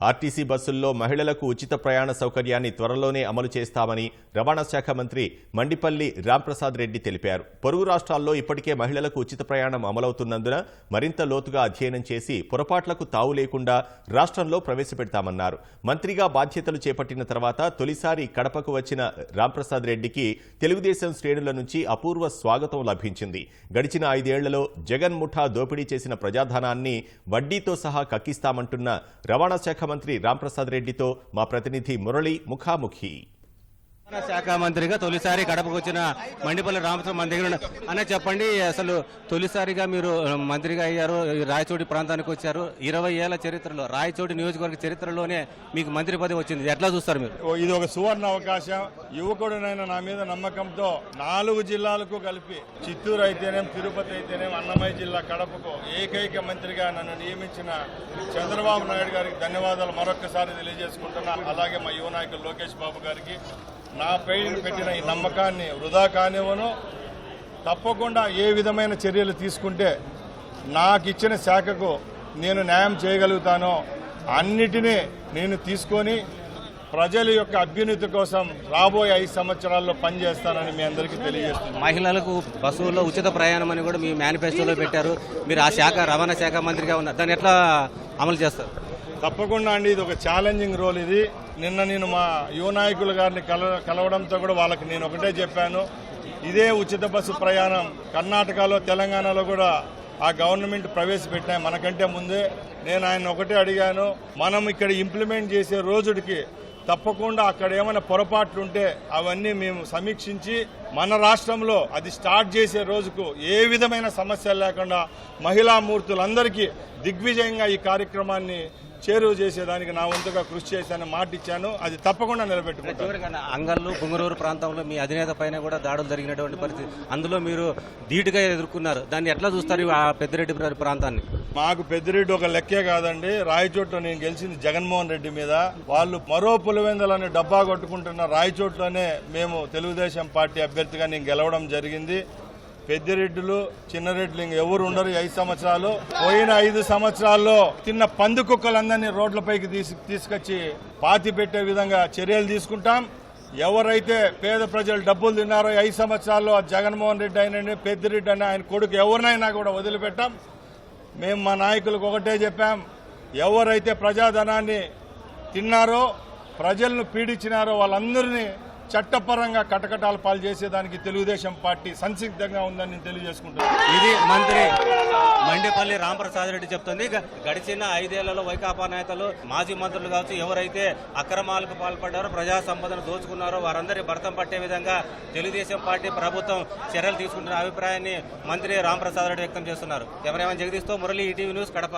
RTC బస్సుల్లో మహిళలకు ఉచిత ప్రయాణ సౌకర్యాన్ని త్వరలోనే అమలు చేస్తామని రవాణా శాఖ మంత్రి మండిపల్లి రాంప్రసాద్ రెడ్డి తెలిపారు. పొరుగు రాష్ట్రాల్లో ఇప్పటికే మహిళలకు ఉచిత ప్రయాణం అమలవుతున్నందున మరింత లోతుగా అధ్యయనం చేసి పొరపాట్లకు తావు లేకుండా రాష్ట్రంలో ప్రవేశపెడతామన్నారు. మంత్రిగా బాధ్యతలు చేపట్టిన తర్వాత తొలిసారి కడపకు వచ్చిన రాంప్రసాద్ రెడ్డికి తెలుగుదేశం శ్రేణుల నుంచి అపూర్వ స్వాగతం లభించింది. గడిచిన ఐదేళ్ళలో జగన్ ముఠా దోపిడీ చేసిన ప్రజాధనాన్ని వడ్డీతో సహా కక్కిస్తామంటున్న రవాణా శాఖ మంత్రి రాంప్రసాద్ రెడ్డితో మా ప్రతినిధి మురళి ముఖాముఖి. శాఖ మంత్రిగా తొలిసారి గడపకు వచ్చిన మండిపల్లి రామచంద్ర మన దగ్గర ఉన్న- అన్న చెప్పండి అసలు తొలిసారిగా మీరు మంత్రిగా అయ్యారు రాయచోటి ప్రాంతానికి వచ్చారు. ఇరవై ఏళ్ళ చరిత్రలో రాయచోటి నియోజకవర్గ చరిత్రలోనే మీకు మంత్రి పదవి వచ్చింది. ఎట్లా చూస్తారు మీరు? ఓ- ఇది ఒక సువర్ణ అవకాశం. యువకుడునైనా నా మీద నమ్మకంతో నాలుగు జిల్లాలకు కలిపి చిత్తూరు అయితేనేం తిరుపతి అయితేనేం అన్నమయ్య జిల్లా కడపకు ఏకైక మంత్రిగా నన్ను నియమించిన చంద్రబాబు నాయుడు గారికి ధన్యవాదాలు మరొకసారి తెలియజేసుకుంటున్నా. అలాగే మా యువ నాయకులు లోకేష్ బాబు గారికి నా పైన పెట్టిన ఈ నమ్మకాన్ని వృధా కానివ్వను. తప్పకుండా ఏ విధమైన చర్యలు తీసుకుంటే నాకు ఇచ్చిన శాఖకు నేను న్యాయం చేయగలుగుతానో అన్నిటినీ నేను తీసుకొని ప్రజల యొక్క అభ్యున్నతి కోసం రాబోయే ఐదు సంవత్సరాల్లో పనిచేస్తానని మీ అందరికీ తెలియజేస్తున్నాను. మహిళలకు బస్సుల్లో ఉచిత ప్రయాణం అని కూడా మీ మేనిఫెస్టోలో పెట్టారు. మీరు ఆ శాఖ రవాణా శాఖ మంత్రిగా ఉన్నారు. దాన్ని ఎట్లా అమలు చేస్తారు? తప్పకుండా అండి ఇది ఒక ఛాలెంజింగ్ రోల్ ఇది. నిన్న నేను మా యువ నాయకుల గారిని కల కలవడంతో కూడా వాళ్ళకి నేను ఒకటే చెప్పాను. ఇదే ఉచిత బస్సు ప్రయాణం కర్ణాటకలో తెలంగాణలో కూడా ఆ గవర్నమెంట్ ప్రవేశపెట్టినాయి మనకంటే ముందే నేను ఆయన ఒకటే అడిగాను. మనం ఇక్కడ ఇంప్లిమెంట్ చేసే రోజుడికి తప్పకుండా అక్కడ ఏమైనా పొరపాట్లు ఉంటే అవన్నీ మేము సమీక్షించి మన రాష్ట్రంలో అది స్టార్ట్ చేసే రోజుకు ఏ విధమైన సమస్యలు లేకుండా మహిళా మూర్తులందరికీ దిగ్విజయంగా ఈ కార్యక్రమాన్ని చేరువ చేసేదానికి నా వంతుగా కృషి చేశాను మాట ఇచ్చాను. అది తప్పకుండా నిలబెట్టుకుంటాను. అంగళ్ళు పుంగరూరు ప్రాంతంలో మీ అధినేత పైన కూడా దాడులు జరిగినటువంటి పరిస్థితి. అందులో మీరు ధీటుగా ఎదుర్కొన్నారు. దాన్ని ఎట్లా చూస్తారు ఆ పెద్దిరెడ్డి ప్రాంతాన్ని? మాకు పెద్దిరెడ్డి ఒక లెక్కే కాదండి. రాయచోట్లో నేను గెలిచింది జగన్మోహన్ రెడ్డి మీద. వాళ్ళు మరో పులివెందలని డబ్బా కొట్టుకుంటున్న రాయచోట్లోనే మేము తెలుగుదేశం పార్టీ అభ్యర్థిగా నేను గెలవడం జరిగింది. పెద్దిరెడ్డిలు చిన్నరెడ్డిలు ఇంక ఎవరు ఉండరు ఐదు సంవత్సరాలు. పోయిన ఐదు సంవత్సరాల్లో తిన్న పంది కుక్కలందరినీ రోడ్లపైకి తీసు తీసుకొచ్చి పాతి పెట్టే విధంగా చర్యలు తీసుకుంటాం. ఎవరైతే పేద ప్రజలు డబ్బులు తిన్నారో ఐదు సంవత్సరాల్లో ఆ జగన్మోహన్ రెడ్డి అయినండి పెద్దిరెడ్డి అని ఆయన కొడుకు ఎవరినైనా కూడా వదిలిపెట్టాం. మేము మా నాయకులకు ఒకటే చెప్పాం. ఎవరైతే ప్రజాధనాన్ని తిన్నారో ప్రజలను పీడించినారో వాళ్ళందరినీ చట్టపరంగా కటకటాలు పాలు చేసేదానికి తెలుగుదేశం పార్టీ సంసిగ్ధంగా ఉందని నేను తెలియజేసుకుంటాను ఇది మంత్రి మండేపల్లి రామప్రసాద్ రెడ్డి చెప్తుంది. గడిచిన ఐదేళ్ళలో వైకాపా నేతలు మాజీ మంత్రులు కావచ్చు ఎవరైతే అక్రమాలకు పాల్పడ్డారో ప్రజా సంపదను దోచుకున్నారో వారందరి భర్తం పట్టే విధంగా తెలుగుదేశం పార్టీ ప్రభుత్వం చర్యలు తీసుకుంటున్న అభిప్రాయాన్ని మంత్రి రామప్రసాద్ రెడ్డి వ్యక్తం చేస్తున్నారు. కెమెరామెన్ జగదీష్తో మురళి ఈటీవీ న్యూస్ కడప.